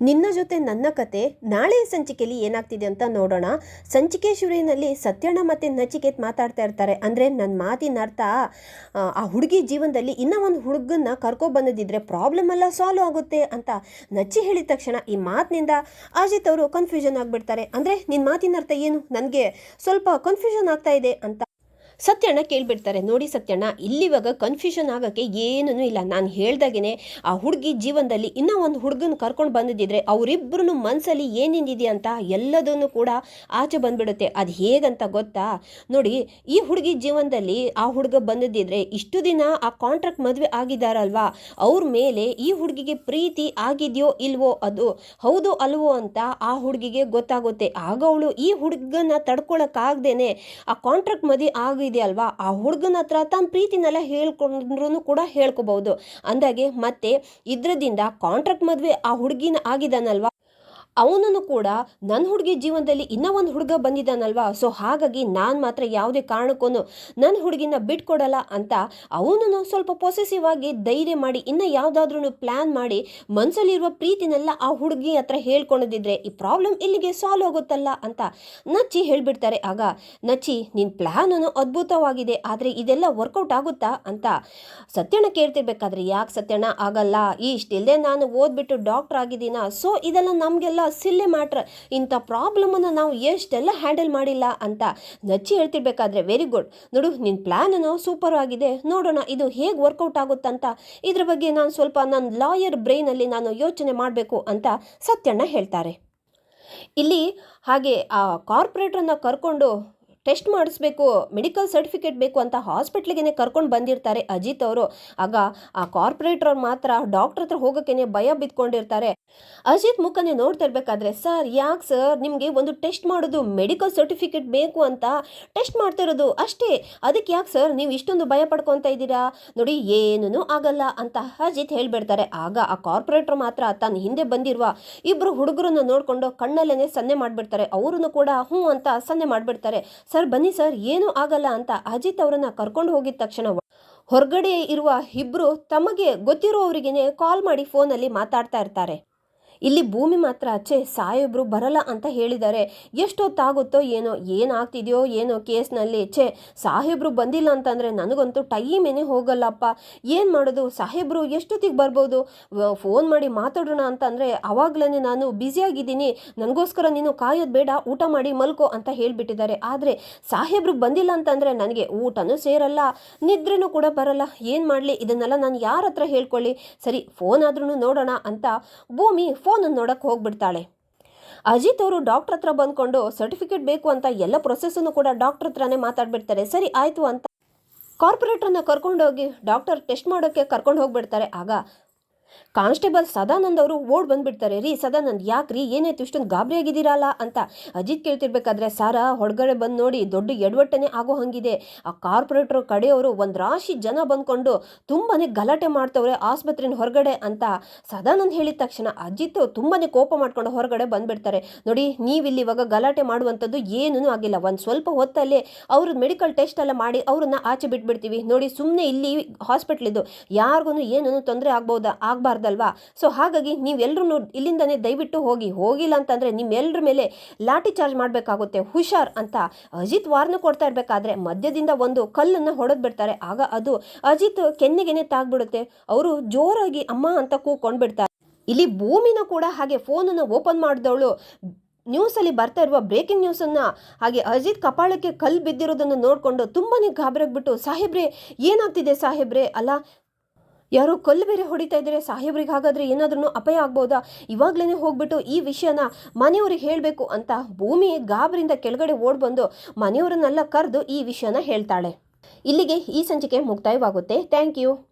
ನಿನ್ನ ಜೊತೆ ನನ್ನ ಕತೆ ನಾಳೆ ಸಂಚಿಕೆಯಲ್ಲಿ ಏನಾಗ್ತಿದೆ ಅಂತ ನೋಡೋಣ. ಸಂಚಿಕೆ ಶುರುವಿನಲ್ಲಿ ಸತ್ಯಣ್ಣ ಮತ್ತು ನಚಿಕೇತ್ ಮಾತಾಡ್ತಾ ಇರ್ತಾರೆ. ಅಂದರೆ ನನ್ನ ಮಾತಿನ ಅರ್ಥ ಆ, ಹುಡುಗಿ ಜೀವನದಲ್ಲಿ ಇನ್ನೂ ಒಂದು ಹುಡುಗನ್ನ ಕರ್ಕೊಬಂದಿದ್ರೆ ಪ್ರಾಬ್ಲಮ್ ಎಲ್ಲ ಸಾಲ್ವ್ ಆಗುತ್ತೆ ಅಂತ ನಚ್ಚಿ ಹೇಳಿದ ತಕ್ಷಣ ಈ ಮಾತಿನಿಂದ ಅಜಿತ್ ಅವರು ಕನ್ಫ್ಯೂಷನ್ ಆಗಿಬಿಡ್ತಾರೆ. ಅಂದರೆ ನಿನ್ನ ಮಾತಿನ ಅರ್ಥ ಏನು? ನನಗೆ ಸ್ವಲ್ಪ ಕನ್ಫ್ಯೂಷನ್ ಆಗ್ತಾ ಇದೆ ಅಂತ ಸತ್ಯಣ್ಣ ಕೇಳಿಬಿಡ್ತಾರೆ, ನೋಡಿ ಸತ್ಯಣ್ಣ, ಇಲ್ಲಿವಾಗ ಕನ್ಫ್ಯೂಷನ್ ಆಗೋಕ್ಕೆ ಏನೂ ಇಲ್ಲ. ನಾನು ಹೇಳ್ದಾಗೇನೆ ಆ ಹುಡುಗಿ ಜೀವನದಲ್ಲಿ ಇನ್ನೂ ಒಂದು ಹುಡುಗನ ಕರ್ಕೊಂಡು ಬಂದಿದ್ದಿದ್ರೆ ಅವರಿಬ್ಬರೂ ಮನಸ್ಸಲ್ಲಿ ಏನೇನಿದೆ ಅಂತ ಎಲ್ಲದನ್ನು ಕೂಡ ಆಚೆ ಬಂದ್ಬಿಡುತ್ತೆ. ಅದು ಹೇಗಂತ ಗೊತ್ತಾ? ನೋಡಿ, ಈ ಹುಡುಗಿ ಜೀವನದಲ್ಲಿ ಆ ಹುಡುಗ ಬಂದಿದ್ದಿದ್ರೆ ಇಷ್ಟು ದಿನ ಆ ಕಾಂಟ್ರಾಕ್ಟ್ ಮದುವೆ ಆಗಿದ್ದಾರಲ್ವಾ? ಅವ್ರ ಮೇಲೆ ಈ ಹುಡುಗಿಗೆ ಪ್ರೀತಿ ಆಗಿದೆಯೋ ಇಲ್ವೋ ಅದು ಹೌದು ಅಲ್ವೋ ಅಂತ ಆ ಹುಡುಗಿಗೆ ಗೊತ್ತಾಗುತ್ತೆ. ಆಗ ಅವಳು ಈ ಹುಡುಗನ ತಡ್ಕೊಳಕ್ಕಾಗ್ದೇನೆ ಆ ಕಾಂಟ್ರಾಕ್ಟ್ ಮದುವೆ ಆಗಿದೆ ಅಲ್ವಾ ಆ ಹುಡುಗನ ಹತ್ರ ತನ್ನ ಪ್ರೀತಿನೆಲ್ಲ ಹೇಳ್ಕೊಂಡ್ರು ಕೂಡ ಹೇಳ್ಕೋಬಹುದು. ಅಂದಾಗೆ ಮತ್ತೆ ಇದ್ರದಿಂದ ಕಾಂಟ್ರಾಕ್ಟ್ ಮದುವೆ ಆ ಹುಡುಗಿನ ಆಗಿದಾನಲ್ವಾ ಅವನನ್ನು ಕೂಡ ನನ್ನ ಹುಡುಗಿ ಜೀವನದಲ್ಲಿ ಇನ್ನೂ ಒಂದು ಹುಡುಗ ಬಂದಿದ್ದಾನಲ್ವಾ ಸೊ ಹಾಗಾಗಿ ನಾನು ಮಾತ್ರ ಯಾವುದೇ ಕಾರಣಕ್ಕೂ ನನ್ನ ಹುಡುಗಿನ ಬಿಟ್ಕೊಡಲ್ಲ ಅಂತ ಅವನನ್ನು ಸ್ವಲ್ಪ ಪೊಸೆಸಿವ್ ಆಗಿ ಧೈರ್ಯ ಮಾಡಿ, ಇನ್ನು ಯಾವುದಾದ್ರೂ ಪ್ಲ್ಯಾನ್ ಮಾಡಿ ಮನಸ್ಸಲ್ಲಿರುವ ಪ್ರೀತಿನೆಲ್ಲ ಆ ಹುಡುಗಿ ಹತ್ರ ಹೇಳ್ಕೊಂಡಿದ್ರೆ ಈ ಪ್ರಾಬ್ಲಮ್ ಇಲ್ಲಿಗೆ ಸಾಲ್ವ್ ಆಗುತ್ತಲ್ಲ ಅಂತ ನಚ್ಚಿ ಹೇಳಿಬಿಡ್ತಾರೆ. ಆಗ ನಚ್ಚಿ ನಿನ್ನ ಪ್ಲ್ಯಾನನ್ನು ಅದ್ಭುತವಾಗಿದೆ, ಆದರೆ ಇದೆಲ್ಲ ವರ್ಕೌಟ್ ಆಗುತ್ತಾ? ಅಂತ ಸತ್ಯಣ್ಣ ಕೇಳ್ತಿರ್ಬೇಕಾದ್ರೆ, ಯಾಕೆ ಸತ್ಯಣ್ಣ? ಆಗಲ್ಲ ಇಷ್ಟಿಲ್ಲದೆ ನಾನು ಓದ್ಬಿಟ್ಟು ಡಾಕ್ಟರ್ ಆಗಿದ್ದೀನ? ಸೊ ಇದೆಲ್ಲ ನಮಗೆಲ್ಲ ಸಿಲ್ಲೆ ಮ್ಯಾಟ್ರ್ ಇಂಥ ಪ್ರಾಬ್ಲಮನ್ನು ನಾವು ಎಷ್ಟೆಲ್ಲ ಹ್ಯಾಂಡಲ್ ಮಾಡಿಲ್ಲ ಅಂತ ನಚ್ಚಿ ಹೇಳ್ತಿರ್ಬೇಕಾದ್ರೆ ವೆರಿ ಗುಡ್. ನೋಡು ನಿನ್ನ ಪ್ಲ್ಯಾನನ್ನು ಸೂಪರ್ ಆಗಿದೆ. ನೋಡೋಣ, ಇದು ಹೇಗೆ ವರ್ಕೌಟ್ ಆಗುತ್ತಂತ. ಇದ್ರ ಬಗ್ಗೆ ನಾನು ಸ್ವಲ್ಪ ನನ್ನ ಲಾಯರ್ ಬ್ರೈನಲ್ಲಿ ನಾನು ಯೋಚನೆ ಮಾಡಬೇಕು ಅಂತ ಸತ್ಯಣ್ಣ ಹೇಳ್ತಾರೆ. ಇಲ್ಲಿ ಹಾಗೆ ಆ ಕಾರ್ಪೊರೇಟ್ರನ್ನ ಕರ್ಕೊಂಡು ಟೆಸ್ಟ್ ಮಾಡಿಸ್ಬೇಕು, ಮೆಡಿಕಲ್ ಸರ್ಟಿಫಿಕೇಟ್ ಬೇಕು ಅಂತ ಹಾಸ್ಪಿಟ್ಲಿಗೆ ಕರ್ಕೊಂಡು ಬಂದಿರ್ತಾರೆ ಅಜಿತ್ ಅವರು. ಆಗ ಆ ಕಾರ್ಪೊರೇಟರ್ ಮಾತ್ರ ಡಾಕ್ಟರ್ ಹತ್ರ ಹೋಗೋಕ್ಕೇನೆ ಭಯ ಬಿದ್ಕೊಂಡಿರ್ತಾರೆ. ಅಜಿತ್ ಮುಖನೇ ನೋಡ್ತಾ ಇರ್ಬೇಕಾದ್ರೆ, ಸರ್, ಯಾಕೆ ಸರ್? ನಿಮಗೆ ಒಂದು ಟೆಸ್ಟ್ ಮಾಡೋದು ಮೆಡಿಕಲ್ ಸರ್ಟಿಫಿಕೇಟ್ ಬೇಕು ಅಂತ ಟೆಸ್ಟ್ ಮಾಡ್ತಿರೋದು ಅಷ್ಟೇ. ಅದಕ್ಕೆ ಯಾಕೆ ಸರ್? ನೀವು ಇಷ್ಟೊಂದು ಭಯ ಪಡ್ಕೊತಾ ಇದ್ದೀರಾ? ನೋಡಿ, ಏನೂ ಆಗಲ್ಲ ಅಂತ ಅಜಿತ್ ಹೇಳ್ಬಿಡ್ತಾರೆ. ಆಗ ಆ ಕಾರ್ಪೊರೇಟರ್ ಮಾತ್ರ ತನ್ನ ಹಿಂದೆ ಬಂದಿರುವ ಇಬ್ರು ಹುಡುಗರನ್ನ ನೋಡಿಕೊಂಡು ಕಣ್ಣಲ್ಲೇನೆ ಸನ್ನೆ ಮಾಡಿಬಿಡ್ತಾರೆ. ಅವರನ್ನು ಕೂಡ ಹ್ಞೂ ಅಂತ ಸನ್ನೆ ಮಾಡ್ಬಿಡ್ತಾರೆ. ಸರ್, ಬನ್ನಿ ಸರ್, ಏನೂ ಆಗಲ್ಲ ಅಂತ ಅಜಿತ್ ಅವರನ್ನ ಕರ್ಕೊಂಡು ಹೋಗಿದ ತಕ್ಷಣ ಹೊರಗಡೆ ಇರುವ ಇಬ್ರು ತಮಗೆ ಗೊತ್ತಿರೋವರಿಗೇನೆ ಕಾಲ್ ಮಾಡಿ ಫೋನಲ್ಲಿ ಮಾತಾಡ್ತಾ ಇರ್ತಾರೆ. ಇಲ್ಲಿ ಭೂಮಿ ಮಾತ್ರ ಛೇ ಸಾಹೇಬ್ರು ಬರಲ್ಲ ಅಂತ ಹೇಳಿದ್ದಾರೆ. ಎಷ್ಟೊತ್ತಾಗುತ್ತೋ ಏನೋ, ಏನಾಗ್ತಿದೆಯೋ ಏನೋ ಕೇಸ್ನಲ್ಲಿ, ಛೇ, ಸಾಹೇಬ್ರು ಬಂದಿಲ್ಲ ಅಂತಂದರೆ ನನಗಂತೂ ಟೈಮೇನೆ ಹೋಗಲ್ಲಪ್ಪ. ಏನು ಮಾಡೋದು? ಸಾಹೇಬ್ರು ಎಷ್ಟೊತ್ತಿಗೆ ಬರ್ಬೋದು? ಫೋನ್ ಮಾಡಿ ಮಾತಾಡೋಣ ಅಂತಂದರೆ ಆವಾಗಲೇ ನಾನು ಬ್ಯುಸಿಯಾಗಿದ್ದೀನಿ. ನನಗೋಸ್ಕರ ನೀನು ಕಾಯೋದು ಬೇಡ, ಊಟ ಮಾಡಿ ಮಲ್ಕೋ ಅಂತ ಹೇಳಿಬಿಟ್ಟಿದ್ದಾರೆ. ಆದರೆ ಸಾಹೇಬ್ರು ಬಂದಿಲ್ಲ ಅಂತಂದರೆ ನನಗೆ ಊಟನೂ ಸೇರಲ್ಲ, ನಿದ್ರೆನೂ ಕೂಡ ಬರಲ್ಲ. ಏನು ಮಾಡಲಿ? ಇದನ್ನೆಲ್ಲ ನಾನು ಯಾರ ಹತ್ರ ಹೇಳ್ಕೊಳ್ಳಿ? ಸರಿ, ಫೋನ್ ಆದ್ರೂ ನೋಡೋಣ ಅಂತ ಭೂಮಿ ಫೋನನ್ನು ನೋಡಕ್ಕೆ ಹೋಗ್ಬಿಡ್ತಾಳೆ. ಅಜಿತ್ ಅವರು ಡಾಕ್ಟರ್ ಹತ್ರ ಬಂದ್ಕೊಂಡು ಸರ್ಟಿಫಿಕೇಟ್ ಬೇಕು ಅಂತ ಎಲ್ಲ ಪ್ರೊಸೆಸ್ಸನ್ನು ಕೂಡ ಡಾಕ್ಟರ್ ಹತ್ರನೇ ಮಾತಾಡ್ಬಿಡ್ತಾರೆ. ಸರಿ, ಆಯಿತು ಅಂತ. ಕಾರ್ಪೊರೇಟ್ರನ್ನ ಕರ್ಕೊಂಡೋಗಿ ಡಾಕ್ಟರ್ ಟೆಸ್ಟ್ ಮಾಡೋಕ್ಕೆ ಕರ್ಕೊಂಡು ಹೋಗ್ಬಿಡ್ತಾರೆ. ಆಗ ಕಾನ್ಸ್ಟೇಬಲ್ ಸದಾನಂದ್ ಅವರು ಓಡ್ ಬಂದ್ಬಿಡ್ತಾರೆ. ರೀ ಸದಾನಂದ್, ಯಾಕ್ರಿ? ಏನಾಯ್ತು ಇಷ್ಟೊಂದು ಗಾಬರಿ ಆಗಿದ್ದೀರಲ್ಲ ಅಂತ ಅಜಿತ್ ಕೇಳ್ತಿರ್ಬೇಕಾದ್ರೆ, ಸಾರ, ಹೊರಗಡೆ ಬಂದು ನೋಡಿ, ದೊಡ್ಡ ಎಡವಟ್ಟನೆ ಆಗೋ ಹಂಗಿದೆ. ಆ ಕಾರ್ಪೊರೇಟರ್ ಕಡೆಯವರು ಒಂದು ರಾಶಿ ಜನ ಬಂದ್ಕೊಂಡು ತುಂಬಾ ಗಲಾಟೆ ಮಾಡ್ತವ್ರೆ ಆಸ್ಪತ್ರೆನ ಹೊರಗಡೆ ಅಂತ ಸದಾನಂದ್ ಹೇಳಿದ ತಕ್ಷಣ ಅಜಿತ್ ತುಂಬಾ ಕೋಪ ಮಾಡ್ಕೊಂಡು ಹೊರಗಡೆ ಬಂದ್ಬಿಡ್ತಾರೆ. ನೋಡಿ, ನೀವಿಲ್ಲಿ ಇವಾಗ ಗಲಾಟೆ ಮಾಡುವಂಥದ್ದು ಏನೂ ಆಗಿಲ್ಲ. ಒಂದು ಸ್ವಲ್ಪ ಹೊತ್ತಲ್ಲೇ ಅವ್ರದ್ದು ಮೆಡಿಕಲ್ ಟೆಸ್ಟ್ ಎಲ್ಲ ಮಾಡಿ ಅವ್ರನ್ನ ಆಚೆ ಬಿಟ್ಬಿಡ್ತೀವಿ. ನೋಡಿ ಸುಮ್ಮನೆ ಇಲ್ಲಿ ಹಾಸ್ಪಿಟ್ಲಿದ್ದು ಯಾರಿಗೂ ಏನೂ ತೊಂದರೆ ಆಗ್ಬೋದಾ? ಆಗಬಾರ್ದಲ್ವಾ? ಸೊ ಹಾಗಾಗಿ ನೀವೆಲ್ಲರೂ ಇಲ್ಲಿಂದನೇ ದಯವಿಟ್ಟು ಹೋಗಿ, ಹೋಗಿಲ್ಲ ಅಂತಂದರೆ ನಿಮ್ಮೆಲ್ಲರ ಮೇಲೆ ಲಾಠಿ ಚಾರ್ಜ್ ಮಾಡಬೇಕಾಗುತ್ತೆ. ಹುಷಾರ್ ಅಂತ. ಅಜಿತ್ ವಾರ್ನ ಕೊಡ್ತಾ ಇರಬೇಕಾದ್ರೆ ಮಧ್ಯದಿಂದ ಒಂದು ಕಲ್ಲನ್ನು ಹೊಡೆದು ಬಿಡ್ತಾರೆ. ಆಗ ಅದು ಅಜಿತ್ ಕೆನ್ನೆಗೆನೆ ತಾಗ್ಬಿಡುತ್ತೆ. ಅವರು ಜೋರಾಗಿ ಅಮ್ಮ ಅಂತ ಕೂಕೊಂಡ್ಬಿಡ್ತಾರೆ. ಇಲ್ಲಿ ಭೂಮಿನ ಕೂಡ ಹಾಗೆ ಫೋನನ್ನು ಓಪನ್ ಮಾಡಿದವಳು. ನ್ಯೂಸಲ್ಲಿ ಬರ್ತಾ ಇರುವ ಬ್ರೇಕಿಂಗ್ ನ್ಯೂಸನ್ನು ಹಾಗೆ ಅಜಿತ್ ಕಪಾಳಕ್ಕೆ ಕಲ್ಲು ಬಿದ್ದಿರೋದನ್ನು ನೋಡಿಕೊಂಡು ತುಂಬಾ ಗಾಬರಿಯಾಗ್ಬಿಟ್ಟು, ಸಾಹೇಬ್ರೆ, ಏನಾಗ್ತಿದೆ ಸಾಹೇಬ್ರೆ? ಅಲ್ಲ ಯಾರೋ ಕಲ್ಲು ಬೇರೆ ಹೊಡಿತಾ ಇದ್ದಾರೆ. ಸಾಹೇಬ್ರಿಗೆ ಹಾಗಾದ್ರೆ ಏನಾದ್ರೂ ಅಪಾಯ ಆಗ್ಬೋದಾ? ಇವಾಗ್ಲೇ ಹೋಗ್ಬಿಟ್ಟು ಈ ವಿಷಯನ ಮನೆಯವ್ರಿಗೆ ಹೇಳಬೇಕು ಅಂತ ಭೂಮಿ ಗಾಬರಿಂದ ಕೆಳಗಡೆ ಓಡ್ ಬಂದು ಮನೆಯವರನ್ನೆಲ್ಲ ಕರೆದು ಈ ವಿಷಯನ ಹೇಳ್ತಾಳೆ. ಇಲ್ಲಿಗೆ ಈ ಸಂಚಿಕೆ ಮುಕ್ತಾಯವಾಗುತ್ತೆ. Thank you.